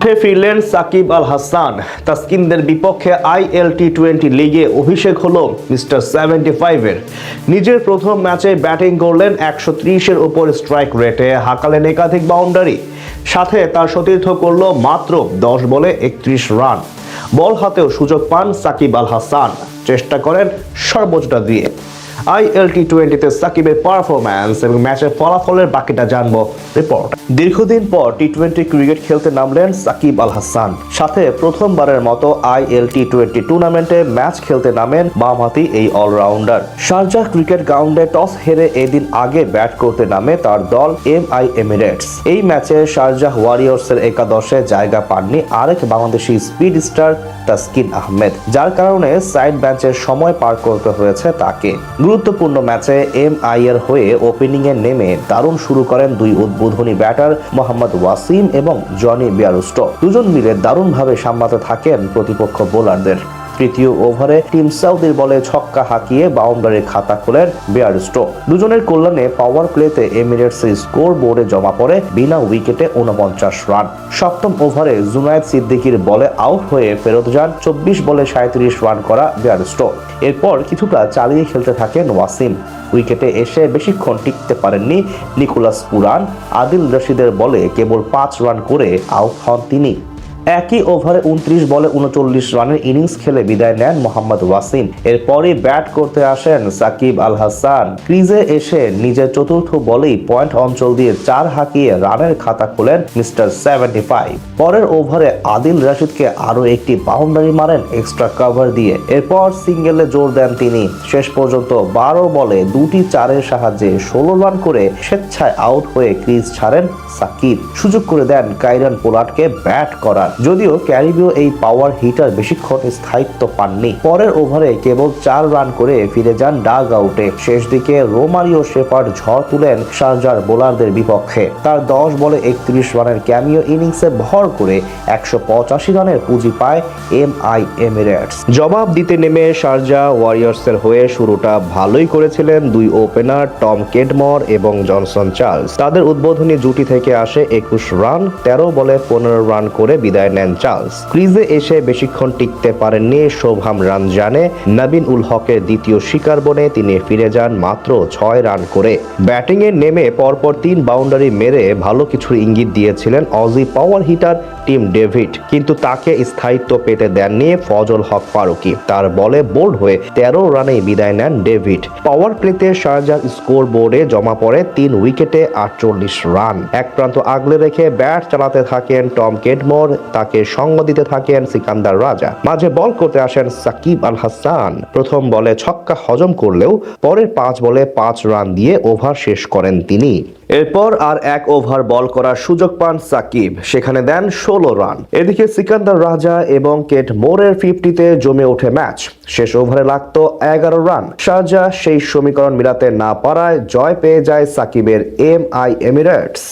মাঠে ফিরলেন সাকিব আল হাসান তাসকিনদের বিপক্ষে আইএল টি টোয়েন্টি লিগে অভিষেক হলো মিস্টার সেভেন্টি ফাইভের। নিজের প্রথম ম্যাচে ব্যাটিং করলেন একশো ত্রিশের ওপর স্ট্রাইক রেটে হাঁকালেন একাধিক বাউন্ডারি। সাথে তার সতীর্থ করল মাত্র দশ বলে একত্রিশ রান। বল হাতেও সুযোগ পান সাকিব আল হাসান। চেষ্টা করেন সর্বোচ্চটা দিয়ে। আইএল টি টোয়েন্টিতে সাকিবের পারফরম্যান্স এবং ম্যাচের ফলাফলের বাকিটা জানব রিপোর্ট দীর্ঘদিন পর টি টোয়েন্টি ক্রিকেট খেলতে নামলেন সাকিব আল হাসান সাথে প্রথমবারের মতো টোয়েন্টি টুর্নামেন্টে ম্যাচ খেলতে নামেন বামহাতি এই অলরাউন্ডার শারজাহ ক্রিকেট গ্রাউন্ডে টস হেরে এদিন আগে ব্যাট করতে নামে তার দল এম আই এমিরেটস এই ম্যাচে শারজাহ ওয়ারিয়র্সের একাদশে জায়গা পাননি আরেক বাংলাদেশি স্পিড স্টার তাসকিন আহমেদ, যার কারণে সাইড বেঞ্চের সময় পার করতে হয়েছে তাকে। গুরুত্বপূর্ণ ম্যাচে এম আইয়ের হয়ে ওপেনিং এ নেমে দারুণ শুরু করেন দুই উদ্বোধনী ব্যাটার মোহাম্মদ ওয়াসিম এবং জনি বিয়ারুস্ট। দুজন মিলে দারুণভাবে সামলাতে থাকেন প্রতিপক্ষ বোলারদের। তৃতীয় ওভারে টিম সাউদির বলে ছক্কা হাঁকিয়ে বাউন্ডারির খাতা খোলেন বেয়ার বেয়ারস্টো দুজনের কল্যাণে পাওয়ার প্লেতে এমিরেটস স্কোর বোর্ডে জমা পড়ে বিনা উইকেটে উনপঞ্চাশ রান। সপ্তম ওভারে জুনায়েদ সিদ্দিকির বলে আউট হয়ে ফেরত যান চব্বিশ বলে সাঁত্রিশ রান করা বেয়ার বেয়ারস্টো এরপর কিছুটা চালিয়ে খেলতে থাকেন ওয়াসিম। উইকেটে এসে বেশিক্ষণ টিকতে পারেননি নিকোলাস পুরান। আদিল রশিদের বলে কেবল পাঁচ রান করে আউট হন তিনি। একই ওভারে উনত্রিশ বলে উনচল্লিশ রানের ইনিংস খেলে বিদায় নেন মোহাম্মদ ওয়াসিম। এরপরই ব্যাট করতে আসেন সাকিব আল হাসান। ক্রিজে এসে নিজের চতুর্থ বলেই পয়েন্ট অঞ্চল দিয়ে চার হাঁকিয়ে রানের খাতা খোলেন মিস্টার সেভেন্টি ফাইভ। পরের ওভারে আদিল রাশিদকে আরও একটি বাউন্ডারি মারেন এক্সট্রা কভার দিয়ে। এরপর সিঙ্গেলে জোর দেন তিনি। শেষ পর্যন্ত বারো বলে দুটি চারের সাহায্যে ষোলো রান করে স্বেচ্ছায় আউট হয়ে ক্রিজ ছাড়েন সাকিব। সুযোগ করে দেন কাইরান পোলাটকে ব্যাট করার। যদিও ক্যারিবীয় এই পাওয়ার হিটার বেশিক্ষণ স্থায়িত্ব পাননি। পরের ওভারে কেবল চার রান করে ফিরে যান ডাগ আউটে। শেষ দিকে রোমারিও শেফার্ড ঝড় তুলেন শারজার বোলারদের বিপক্ষে। তার দশ বলে একত্রিশ রানের ক্যামিও ইনিংসে ভর করে একশো পঁচাশি রানের পুঁজি পায় এম আই এমিরেটস। জবাব দিতে নেমে শারজা ওয়ারিয়ার্সের হয়ে শুরুটা ভালোই করেছিলেন দুই ওপেনার টম কেডমর এবং জনসন চার্লস। তাদের উদ্বোধনী জুটি থেকে আসে একুশ রান, তেরো বলে পনেরো রান করে বিদায় নেন চার্লস। ক্রিজে এসে বেশিক্ষণ টিকতে পারেননি শোভাম রানজানে নবীন উল হকের দ্বিতীয় শিকার বনে তিনি ফিরে যান মাত্র ছয় রান করে। ব্যাটিংয়ে নেমে পরপর তিন বাউন্ডারি মেরে ভালো কিছুর ইঙ্গিত দিয়েছিলেন Aussie power hitter Tim David. কিন্তু তাকে স্থায়িত্ব পেতে দেননি ফজল হক ফারুকি। তার বলে বোল্ড হয়ে তেরো রানে বিদায় নেন ডেভিড। পাওয়ার প্লেতে শারজার স্কোর বোর্ডে জমা পড়ে তিন উইকেটে আটচল্লিশ রান। এক প্রান্ত আগলে রেখে ব্যাট চালাতে থাকেন টম কেডমোর তাকে সঙ্গ দিতে থাকেন সিকান্দার রাজা। মাঝে বল করতে আসেন সাকিব আল হাসান প্রথম বলে ছক্কা হজম করলেও পরের পাঁচ বলে পাঁচ রান দিয়ে ওভার শেষ করেন তিনি। এরপর আর এক ওভার বল করার সুযোগ পান সাকিব। সেখানে দেন ষোলো রান। এদিকে সিকান্দার রাজা এবং কেট মোরের ফিফটিতে জমে ওঠে ম্যাচ। শেষ ওভারে লাগতো এগারো রান। শারজা সেই সমীকরণ মিলাতে না পারায় জয় পেয়ে যায় সাকিবের এম আই এমিরেটস।